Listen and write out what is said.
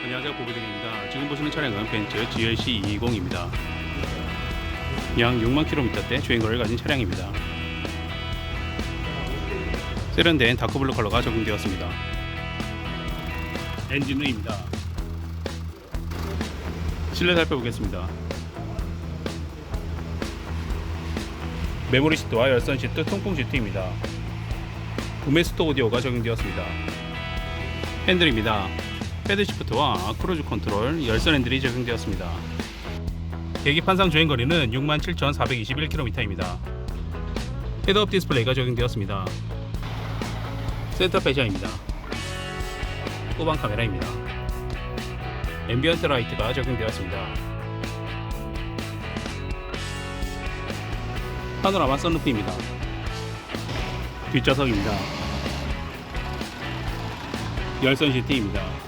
안녕하세요. 보비등입니다. 지금 보시는 차량은 벤츠 GLC 220입니다. 약 6만 킬로미터대 주행거리를 가진 차량입니다. 세련된 다크블루 컬러가 적용되었습니다. 엔진 후입니다. 실내 살펴보겠습니다. 메모리 시트와 열선 시트, 통풍 시트입니다. 우메스토 오디오가 적용되었습니다. 핸들입니다 패드 시프트와 크루즈 컨트롤 열선 핸들이 적용되었습니다. 계기판상 주행거리는 67,421km입니다. 헤드업 디스플레이가 적용되었습니다. 센터 패션입니다. 후방 카메라입니다. 앰비언트 라이트가 적용되었습니다. 파노라마 썬루프입니다. 뒷좌석입니다. 열선 시트입니다.